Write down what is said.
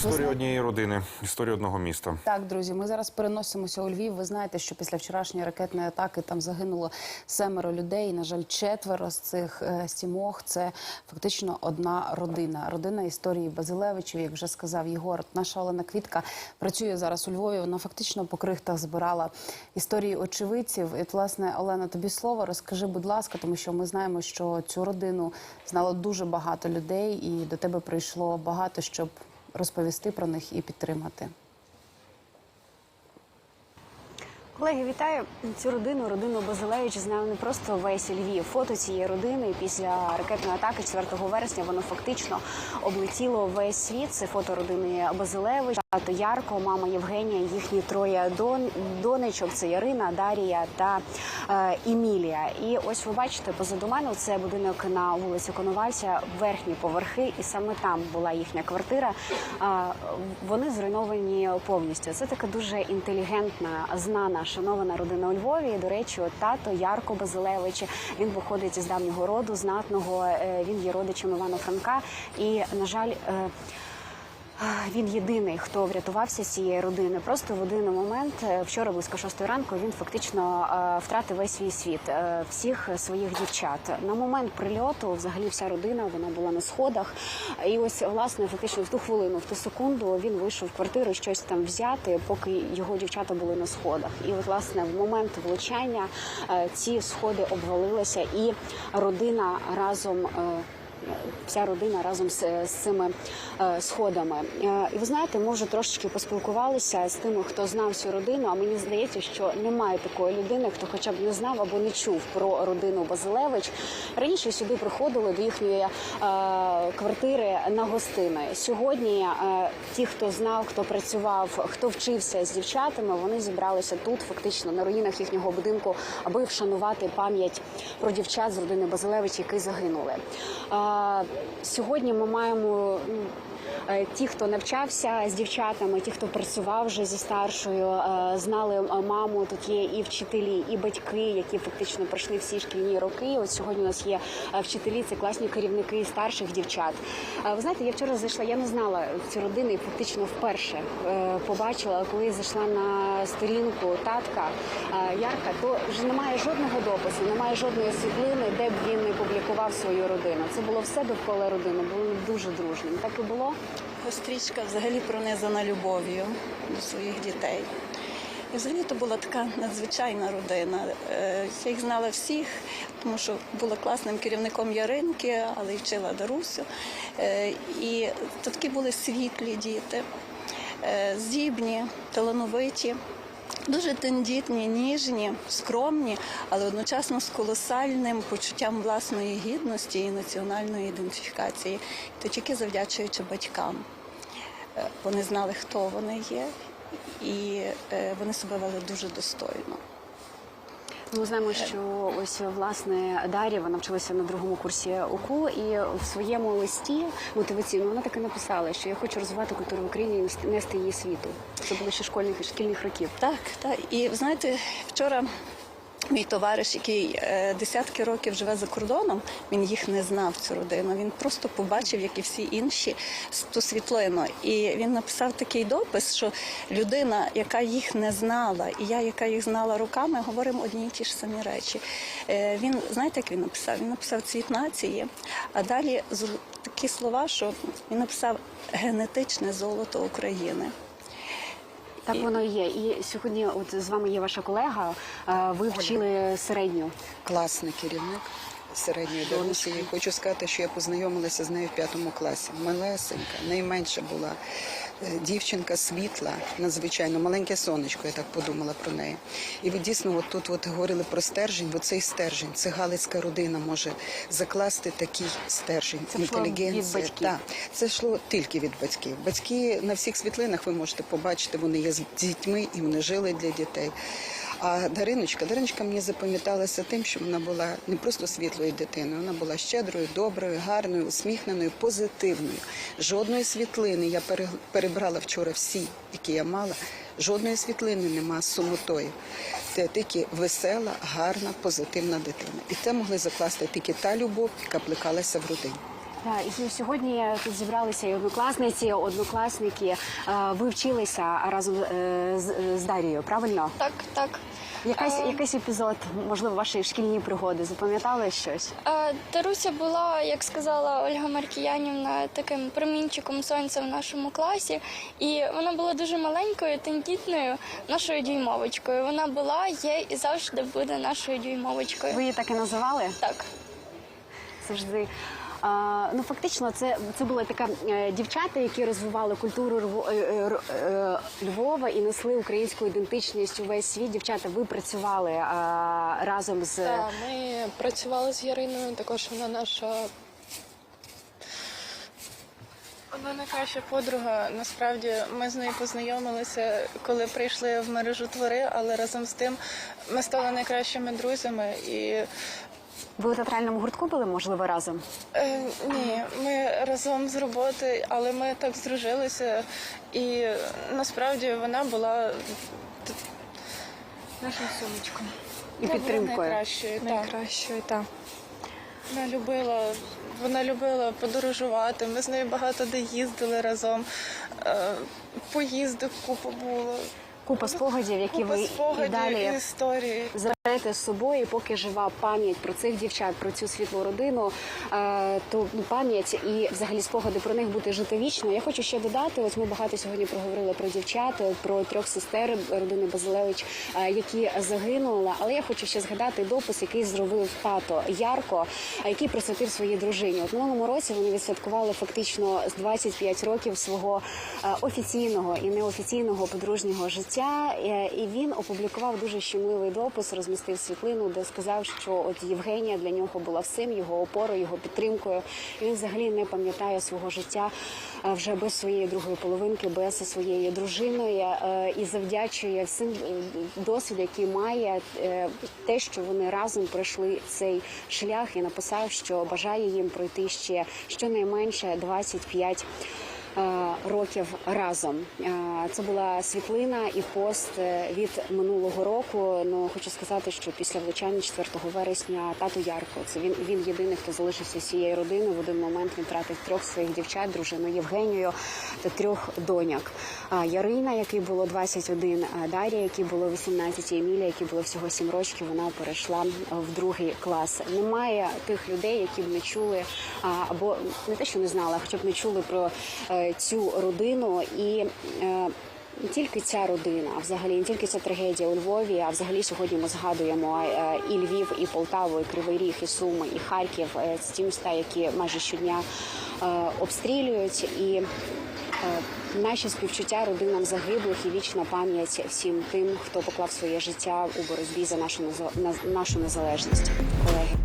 Історія однієї родини, історія одного міста. Так, друзі, ми зараз переносимося у Львів. Ви знаєте, що після вчорашньої ракетної атаки там загинуло семеро людей. На жаль, четверо з цих е, сімох це фактично одна родина. Родина історії Базилевичів, як вже сказав Єгор. Наша Олена Квітка працює зараз у Львові. Вона фактично по крихтах збирала історії очевидців. І, власне, Олена, тобі слово розкажи, будь ласка, тому що ми знаємо, що цю родину знало дуже багато людей, і до тебе прийшло багато, щоб розповісти про них і підтримати. Колеги, вітаю цю родину. Родину Базилевич знав не просто весь Львів. Фото цієї родини після ракетної атаки 4 вересня воно фактично облетіло весь світ. Це фото родини Базилевич, тато Ярко, мама Євгенія, їхні троє дон, донечок. Це Ярина, Дарія та е, Емілія. І ось ви бачите, позаду мене це будинок на вулиці Коновальця, верхні поверхи, і саме там була їхня квартира. Е, вони зруйновані повністю. Це така дуже інтелігентна, знана, шанована родина у Львові. І, До речі, от тато Ярко Базилевич. Він походить із давнього роду, знатного. Е, Він є родичем Івана Франка. І, на жаль, е, він єдиний, хто врятувався з цієї родини. Просто в один момент, е, вчора близько шостої ранку, він фактично е, втратив весь свій світ, е, всіх своїх дівчат. На момент прильоту, взагалі, вся родина вона була на сходах. І ось власне фактично в ту хвилину, в ту секунду він вийшов в квартиру щось там взяти, поки його дівчата були на сходах. І от власне в момент влучання ці сходи обвалилися, і родина разом. Вся родина разом з, з цими е, сходами. Е, і ви знаєте, ми вже трошечки поспілкувалися з тими, хто знав цю родину. А мені здається, що немає такої людини, хто хоча б не знав або не чув про родину Базилевич. Раніше сюди приходили до їхньої е, квартири на гостини. Сьогодні ті, хто знав, хто працював, хто вчився з дівчатами, вони зібралися тут, фактично на руїнах їхнього будинку, аби вшанувати пам'ять про дівчат з родини Базилевич, які загинули. Сьогодні ми маємо ну, ті, хто навчався з дівчатами, ті, хто працював вже зі старшою, е, знали е, маму. Тут є і вчителі, і батьки, які фактично пройшли всі шкільні роки. От сьогодні у нас є е, вчителі, це класні керівники старших дівчат. Е, Ви знаєте, я вчора зайшла, я не знала цю родину і фактично вперше е, побачила, коли зайшла на сторінку татка е, Ярка, то вже немає жодного допису, немає жодної світлини, де б він не публікував свою родину. Це було все довкола родини, було дуже дружнім. Так і було. Стрічка взагалі пронизана любов'ю до своїх дітей. І взагалі то була така надзвичайна родина. Е, Я їх знала всіх, тому що була класним керівником Яринки, але й вчила Дарусю. Е, І то такі були світлі діти, е, здібні, талановиті. Дуже тендітні, ніжні, скромні, але одночасно з колосальним почуттям власної гідності і національної ідентифікації. То тільки завдячуючи батькам. Е, Вони знали, хто вони є, і е, вони себе вели дуже достойно. Ми знаємо, що ось власне Дар'я вона вчилася на другому курсі УКУ, і в своєму листі мотиваційно вона таки написала, що я хочу розвивати культуру в Україні і нести- її світу. Це було ще школьних шкільних років. Так, так. І знаєте, вчора мій товариш, який е, десятки років живе за кордоном, він їх не знав, цю родину. Він просто побачив, як і всі інші, ту світлину. І він написав такий допис, що людина, яка їх не знала, і я, яка їх знала руками, говоримо одні і ті ж самі речі. Е, Він, знаєте, як він написав? Він написав цвіт нації, а далі такі слова, що він написав генетичне золото України. Так воно і є. І сьогодні, от з вами є ваша колега. е, Ви вчили середню. класний керівник середньої дорослі. Хочу сказати, що я познайомилася з нею в п'ятому класі. Малесенька, найменша була дівчинка світла, надзвичайно маленьке сонечко. Я так подумала про неї. І ви дійсно, от тут от говорили про стержень, бо цей стержень, це галицька родина може закласти такий стержень, Це від інтелігенція. батьків. Так, це йшло тільки від батьків. Батьки на всіх світлинах ви можете побачити, вони є з дітьми і вони жили для дітей. А Дариночка, Дариночка мені запам'яталася тим, що вона була не просто світлою дитиною, вона була щедрою, доброю, гарною, усміхненою, позитивною. Жодної світлини я пере- перебрала вчора всі, які я мала. Жодної світлини нема з сумотою. Це тільки весела, гарна, позитивна дитина. І це могли закласти тільки та любов, яка плекалася в родині. Так, і сьогодні тут зібралися і однокласниці, однокласники. Е, Ви вчилися разом е, з, з Дарією, правильно? Так, так. Якась, Е, якийсь епізод, можливо, вашої шкільні пригоди. Запам'ятали щось? е, Таруся була, як сказала Ольга Маркіянівна, таким промінчиком сонця в нашому класі. І вона була дуже маленькою, тендітною, нашою дюймовочкою. Вона була, є і завжди буде нашою дюймовочкою. Ви її так і називали? Так. завжди. Ну фактично, це, це були така е, дівчата, які розвивали культуру е, е, Львова і несли українську ідентичність у весь світ. Дівчата, ви працювали разом з Так, ми працювали з Яриною, також вона наша. Вона найкраща подруга. Насправді ми з нею познайомилися, коли прийшли в мережу твори, але разом з тим ми стали найкращими друзями. І ви у театральному гуртку були, можливо, разом. е, ні, ми разом з роботи, але ми так здружилися. І насправді вона була нашим сумочком. І підтримкою. Вона була найкращою, так. Найкращою, так. Вона любила, вона любила подорожувати. Ми з нею багато де їздили разом. Е, Поїздок купа було. Купа спогадів, які Купа ви і спогадів далі і історії. Заберете з собою, поки жива пам'ять про цих дівчат, про цю світлу родину, е, то пам'ять і взагалі спогади про них буде жити вічно. Я хочу ще додати: ось ми багато сьогодні проговорили про дівчат, про трьох сестер родини Базилевич, е, які загинули. Але я хочу ще згадати допис, який зробив тато Ярко, е, який присвятив своїй дружині. От минулому році вони відсвяткували фактично з 25 років свого е, офіційного і неофіційного подружнього життя. Е, І він опублікував дуже щемливий допис, розмістив світлину, де сказав, що от Євгенія для нього була всім, його опорою, його підтримкою. І він взагалі не пам'ятає свого життя е, вже без своєї другої половинки, без своєї дружини е, і завдячує всім е, досвід, який має те, що вони разом пройшли цей шлях, і написав, що бажає їм пройти ще щонайменше 25 е, років разом. Е, Це була світлина і пост е, від минулого року. Ну хочу сказати, що після влучання 4 вересня тато Ярко. Це він він єдиний, хто залишився з цією родиною. В один момент він втратив трьох своїх дівчат, дружину Євгенію та трьох доньок. Ярина, якій було 21, а Дар'я, якій було 18, і Емілія, якій було всього 7 років, вона перейшла в другий клас. Немає тих людей, які б не чули або не те, що не знали, а хоча б не чули про е, цю родину і. е, не тільки ця родина, а взагалі не тільки ця трагедія у Львові. А взагалі сьогодні ми згадуємо е, і Львів, і Полтаву, і Кривий Ріг, і Суми, і Харків. Це ті міста, які майже щодня е, обстрілюють і. Наші співчуття родинам загиблих і вічна пам'ять всім тим, хто поклав своє життя у боротьбі за нашу нашу незалежність, колеги.